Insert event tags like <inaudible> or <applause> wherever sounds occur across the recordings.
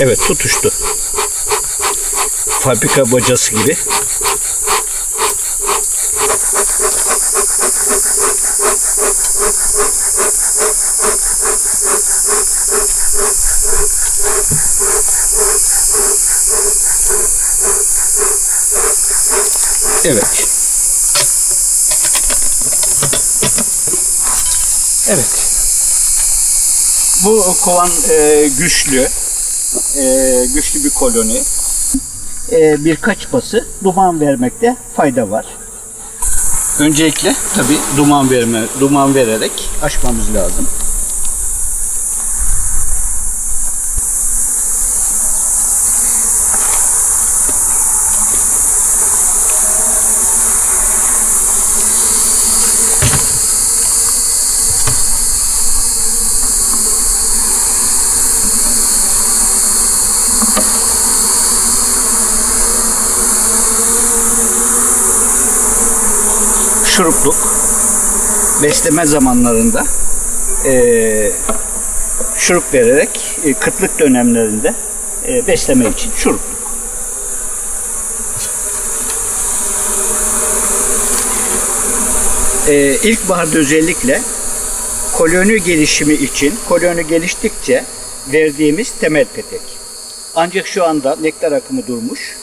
Evet tutuştu. Fabrika bocası gibi. Evet. Evet. Bu kovan e, güçlü, e, güçlü bir koloni. E, birkaç bası duman vermekte fayda var. Öncelikle tabi duman verme, duman vererek açmamız lazım. şurupluk besleme zamanlarında eee şurup vererek e, kıtlık dönemlerinde e, besleme için şurupluk. Eee ilkbaharda özellikle koloni gelişimi için koloni geliştikçe verdiğimiz temel petek. Ancak şu anda nektar akımı durmuş.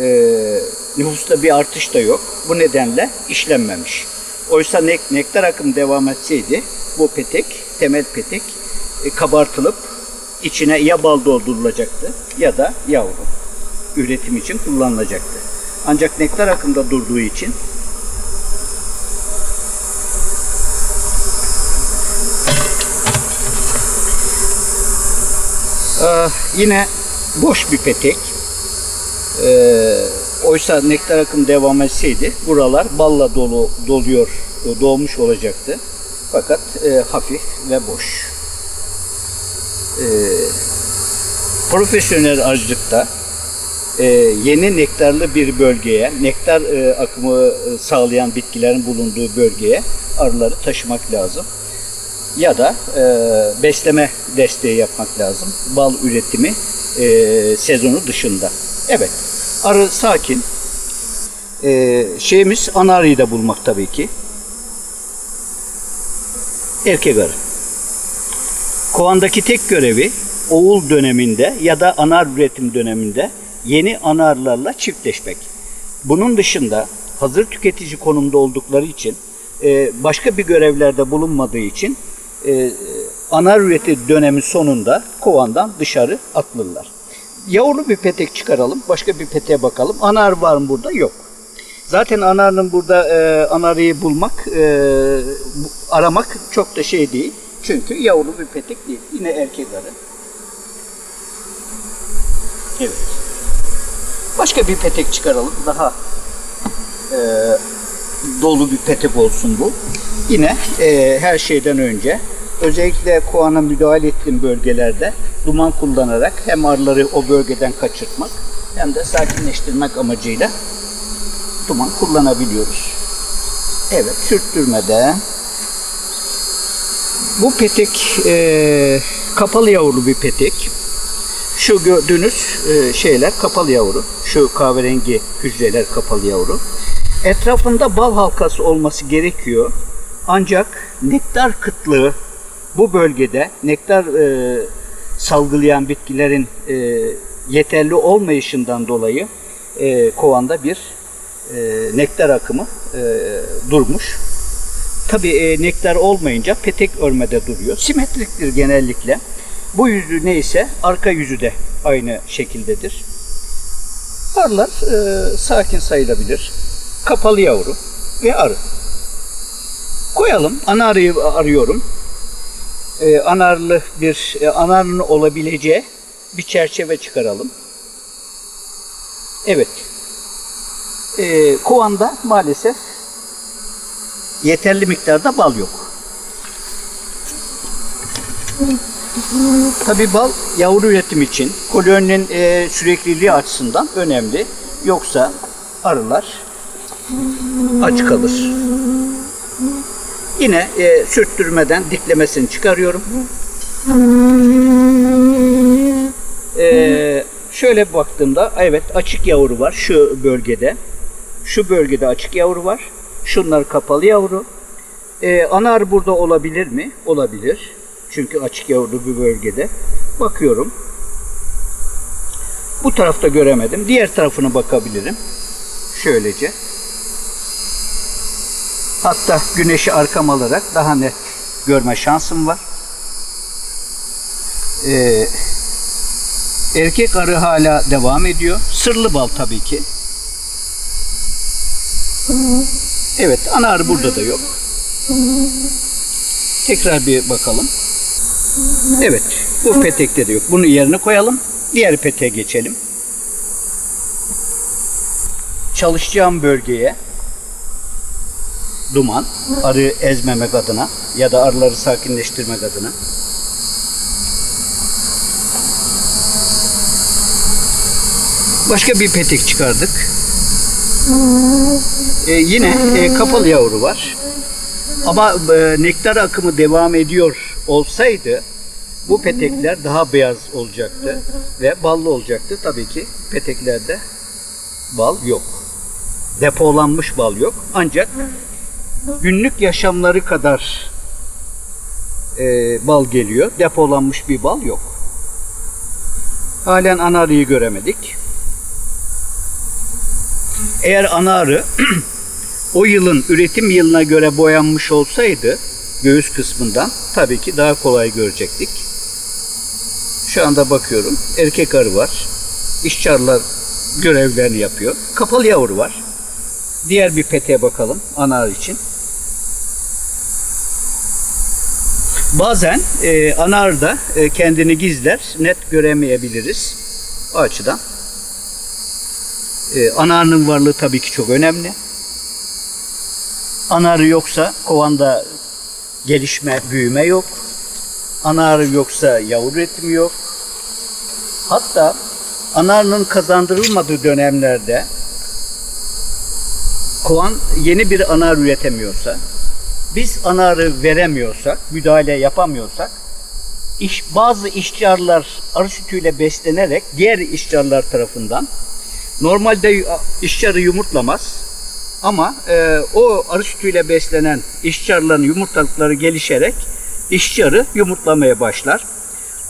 Ee, nüfusta bir artış da yok. Bu nedenle işlenmemiş. Oysa nek- nektar akımı devam etseydi bu petek, temel petek e, kabartılıp içine ya bal doldurulacaktı ya da yavru üretim için kullanılacaktı. Ancak nektar akımda durduğu için Ah, yine boş bir petek. Ee, oysa nektar akım devam etseydi buralar balla dolu doluyor, dolmuş olacaktı. Fakat e, hafif ve boş. Ee, profesyonel arıcılıkta e, yeni nektarlı bir bölgeye, nektar e, akımı e, sağlayan bitkilerin bulunduğu bölgeye arıları taşımak lazım. Ya da e, besleme desteği yapmak lazım. Bal üretimi e, sezonu dışında. Evet, arı sakin. E, şeyimiz ana arıyı da bulmak tabii ki. Erkek arı. Kovandaki tek görevi oğul döneminde ya da anar üretim döneminde yeni anarlarla çiftleşmek. Bunun dışında hazır tüketici konumda oldukları için e, başka bir görevlerde bulunmadığı için e, anar üretim dönemi sonunda kovandan dışarı atılırlar. Yavru bir petek çıkaralım, başka bir peteğe bakalım. Anar var mı burada? Yok. Zaten anarın burada e, anarıyı bulmak, e, aramak çok da şey değil. Çünkü yavru bir petek değil. Yine erkek arı. Evet. Başka bir petek çıkaralım. Daha e, dolu bir petek olsun bu. Yine e, her şeyden önce özellikle koana müdahale ettiğim bölgelerde duman kullanarak hem arıları o bölgeden kaçırtmak hem de sakinleştirmek amacıyla duman kullanabiliyoruz. Evet, sürttürmeden. Bu petek e, kapalı yavrulu bir petek. Şu gördüğünüz e, şeyler kapalı yavru. Şu kahverengi hücreler kapalı yavru. Etrafında bal halkası olması gerekiyor. Ancak nektar kıtlığı bu bölgede nektar e, salgılayan bitkilerin e, yeterli olmayışından dolayı e, kovanda bir e, nektar akımı e, durmuş. Tabii e, nektar olmayınca petek örmede duruyor. Simetriktir genellikle. Bu yüzü neyse arka yüzü de aynı şekildedir. Arılar e, sakin sayılabilir. Kapalı yavru ve arı. Koyalım. Ana arıyı arıyorum. E, anarlı bir e, anarının olabileceği bir çerçeve çıkaralım. Evet. E, kovanda maalesef yeterli miktarda bal yok. Tabi bal yavru üretim için koloninin e, sürekliliği açısından önemli. Yoksa arılar aç kalır. Yine e, sürttürmeden diklemesini çıkarıyorum. Ee, şöyle baktığımda evet açık yavru var şu bölgede. Şu bölgede açık yavru var. Şunlar kapalı yavru. Ee, ana arı burada olabilir mi? Olabilir. Çünkü açık yavru bir bölgede. Bakıyorum. Bu tarafta göremedim. Diğer tarafına bakabilirim. Şöylece. Hatta güneşi arkam alarak daha net görme şansım var. Ee, erkek arı hala devam ediyor. Sırlı bal tabii ki. Evet, ana arı burada da yok. Tekrar bir bakalım. Evet, bu petekte de yok. Bunu yerine koyalım. Diğer peteğe geçelim. Çalışacağım bölgeye duman, arı ezmemek adına ya da arıları sakinleştirmek adına Başka bir petek çıkardık. Ee, yine e, kapalı yavru var. Ama e, nektar akımı devam ediyor olsaydı bu petekler daha beyaz olacaktı ve ballı olacaktı. Tabii ki peteklerde bal yok. Depolanmış bal yok. Ancak günlük yaşamları kadar e, bal geliyor. Depolanmış bir bal yok. Halen ana arıyı göremedik. Eğer ana arı <clears throat> o yılın üretim yılına göre boyanmış olsaydı göğüs kısmından tabii ki daha kolay görecektik. Şu anda bakıyorum. Erkek arı var. İşçarlar görevlerini yapıyor. Kapalı yavru var. Diğer bir peteğe bakalım ana arı için. Bazen e, ana arı da e, kendini gizler. Net göremeyebiliriz. O açıdan. E, ana arının varlığı tabii ki çok önemli. Ana arı yoksa kovanda gelişme, büyüme yok. Ana arı yoksa yavru üretimi yok. Hatta ana arının kazandırılmadığı dönemlerde kovan yeni bir ana arı üretemiyorsa, biz ana arı veremiyorsak, müdahale yapamıyorsak, iş, bazı işçi arılar arı sütüyle beslenerek diğer işçi arılar tarafından normalde işçi arı yumurtlamaz ama e, o arı sütüyle beslenen işçi arıların yumurtalıkları gelişerek işçi arı yumurtlamaya başlar.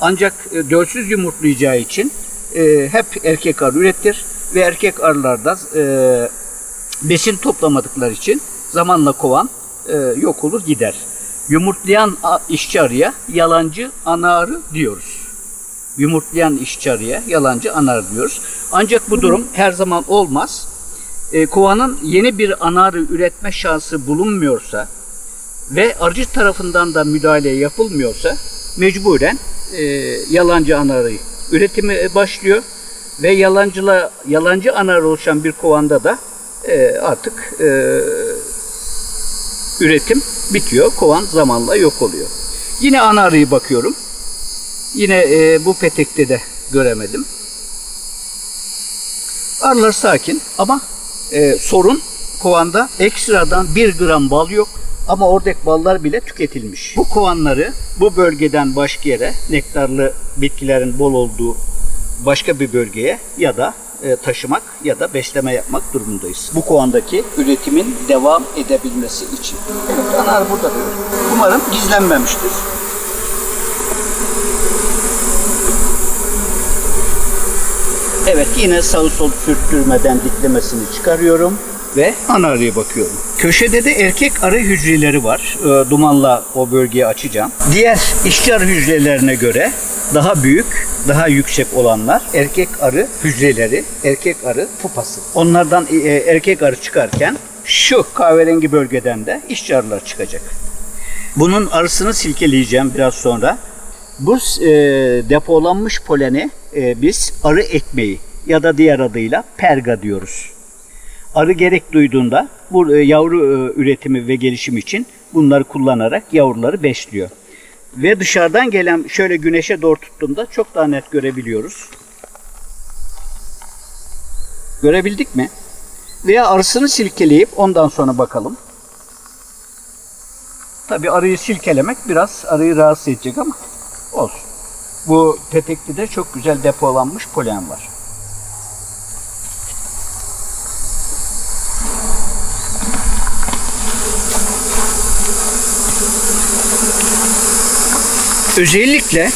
Ancak e, dölsüz yumurtlayacağı için e, hep erkek arı üretir ve erkek arılarda e, besin toplamadıkları için zamanla kovan e, yok olur gider. Yumurtlayan işçi arıya yalancı ana arı diyoruz. Yumurtlayan işçi arıya yalancı ana arı diyoruz. Ancak bu durum her zaman olmaz. E, kovanın yeni bir ana arı üretme şansı bulunmuyorsa ve arıcı tarafından da müdahale yapılmıyorsa mecburen e, yalancı ana arı üretimi başlıyor ve yalancıla yalancı ana oluşan bir kovanda da e, artık e, üretim bitiyor. Kovan zamanla yok oluyor. Yine ana arıyı bakıyorum. Yine e, bu petekte de göremedim. Arılar sakin ama e, sorun kovanda ekstradan 1 gram bal yok ama oradaki ballar bile tüketilmiş. Bu kovanları bu bölgeden başka yere nektarlı bitkilerin bol olduğu başka bir bölgeye ya da taşımak ya da besleme yapmak durumundayız. Bu kovandaki üretimin devam edebilmesi için. Evet, ana arı burada diyor. Umarım gizlenmemiştir. Evet yine sağı sol sürttürmeden diklemesini çıkarıyorum ve ana arıya bakıyorum. Köşede de erkek arı hücreleri var. Ee, dumanla o bölgeyi açacağım. Diğer işçi arı hücrelerine göre daha büyük, daha yüksek olanlar erkek arı hücreleri, erkek arı pupası. Onlardan e, erkek arı çıkarken şu kahverengi bölgeden de işçi arılar çıkacak. Bunun arısını silkeleyeceğim biraz sonra. Bu e, depolanmış poleni e, biz arı ekmeği ya da diğer adıyla perga diyoruz. Arı gerek duyduğunda bu e, yavru e, üretimi ve gelişim için bunları kullanarak yavruları besliyor. Ve dışarıdan gelen şöyle güneşe doğru tuttuğumda çok daha net görebiliyoruz. Görebildik mi? Veya arısını silkeleyip ondan sonra bakalım. Tabi arıyı silkelemek biraz arıyı rahatsız edecek ama olsun. Bu petekli de çok güzel depolanmış polen var. Özellikle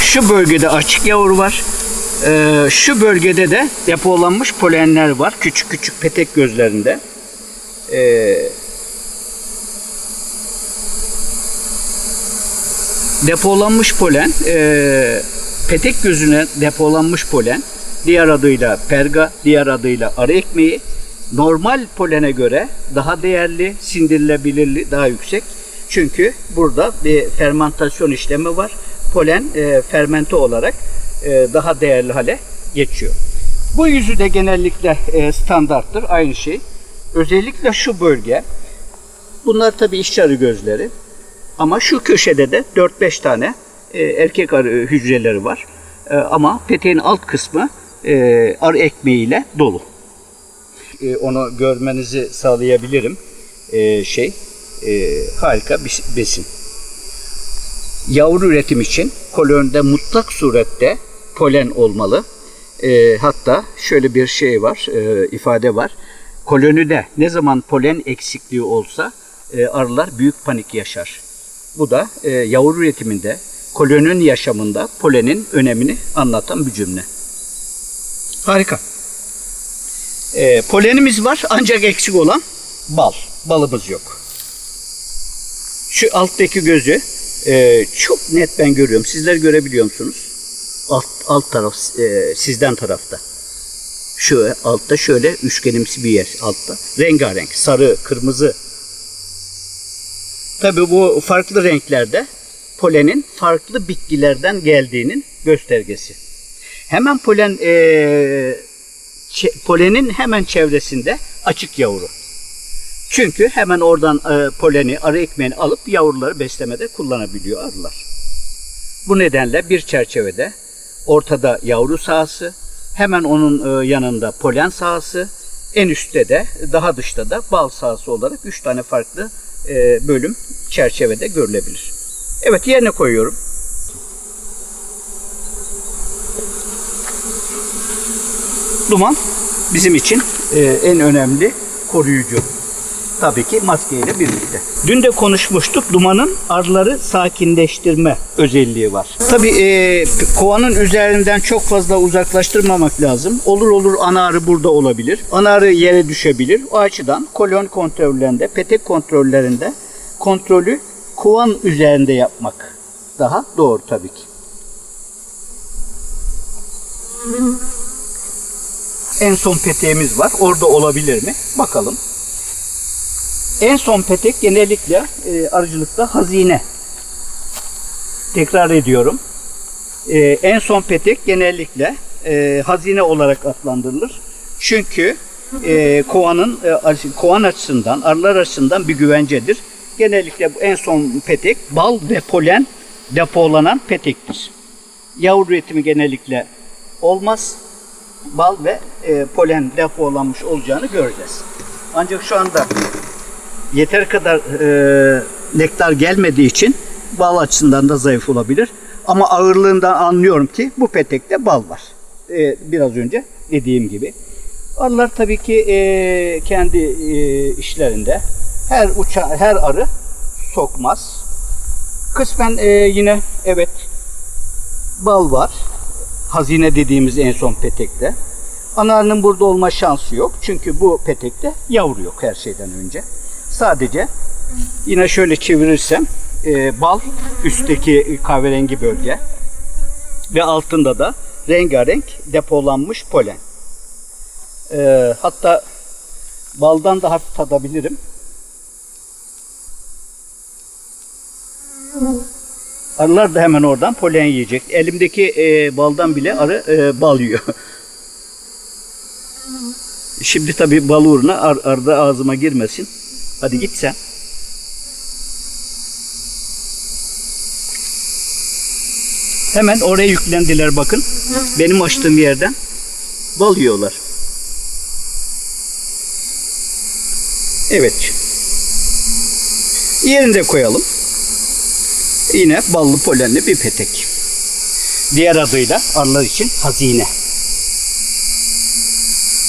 şu bölgede açık yavru var. Ee, şu bölgede de depolanmış polenler var. Küçük küçük petek gözlerinde. Ee, depolanmış polen, e, petek gözüne depolanmış polen, diğer adıyla perga, diğer adıyla arı ekmeği, normal polene göre daha değerli, sindirilebilirliği daha yüksek. Çünkü burada bir fermentasyon işlemi var. Polen e, fermente olarak e, daha değerli hale geçiyor. Bu yüzü de genellikle e, standarttır, aynı şey. Özellikle şu bölge, bunlar tabii işçi arı gözleri. Ama şu köşede de 4-5 tane e, erkek arı hücreleri var. E, ama peteğin alt kısmı e, arı ekmeğiyle dolu. E, onu görmenizi sağlayabilirim. E, şey e, harika bir besin. Yavru üretim için kolonide mutlak surette polen olmalı. E, hatta şöyle bir şey var, e, ifade var. Kolonide ne zaman polen eksikliği olsa e, arılar büyük panik yaşar. Bu da e, yavru üretiminde, koloninin yaşamında polenin önemini anlatan bir cümle. Harika. E, polenimiz var ancak eksik olan bal. Balımız yok. Şu alttaki gözü e, çok net ben görüyorum. Sizler görebiliyor musunuz? Alt, alt taraf e, sizden tarafta. Şu altta şöyle üçgenimsi bir yer altta. Rengarenk, sarı, kırmızı, Tabii bu farklı renklerde polenin farklı bitkilerden geldiğinin göstergesi. Hemen polen e, polenin hemen çevresinde açık yavru. Çünkü hemen oradan e, poleni, arı ekmeğini alıp yavruları beslemede kullanabiliyor arılar. Bu nedenle bir çerçevede ortada yavru sahası, hemen onun e, yanında polen sahası, en üstte de daha dışta da bal sahası olarak üç tane farklı e, bölüm çerçevede görülebilir. Evet yerine koyuyorum. Duman bizim için e, en önemli koruyucu. Tabii ki maskeyle birlikte. Dün de konuşmuştuk dumanın arıları sakinleştirme özelliği var. Tabii e, kovanın üzerinden çok fazla uzaklaştırmamak lazım. Olur olur ana arı burada olabilir. Ana arı yere düşebilir. O açıdan kolon kontrollerinde, petek kontrollerinde kontrolü kovan üzerinde yapmak daha doğru tabii ki. En son peteğimiz var. Orada olabilir mi? Bakalım. En son petek genellikle e, arıcılıkta hazine. Tekrar ediyorum. E, en son petek genellikle e, hazine olarak adlandırılır. Çünkü e, kovanın e, kovan açısından, arılar açısından bir güvencedir. Genellikle bu en son petek bal ve polen depolanan petektir. Yavru üretimi genellikle olmaz. Bal ve e, polen depolanmış olacağını göreceğiz. Ancak şu anda yeter kadar e, nektar gelmediği için bal açısından da zayıf olabilir. Ama ağırlığından anlıyorum ki bu petekte bal var. E, biraz önce dediğim gibi. Arılar tabii ki e, kendi e, işlerinde her uça her arı sokmaz. Kısmen e, yine evet bal var. Hazine dediğimiz en son petekte. Anarının burada olma şansı yok. Çünkü bu petekte yavru yok her şeyden önce. Sadece yine şöyle çevirirsem e, bal üstteki kahverengi bölge ve altında da rengarenk depolanmış polen. E, hatta baldan da hafif tadabilirim. Arılar da hemen oradan polen yiyecek. Elimdeki e, baldan bile arı e, bal yiyor. <laughs> Şimdi tabii bal uğruna ar, arda ağzıma girmesin. Hadi git sen. Hemen oraya yüklendiler bakın. Benim açtığım yerden bal yiyorlar. Evet. Yerinde koyalım. Yine ballı polenli bir petek. Diğer adıyla arılar için hazine.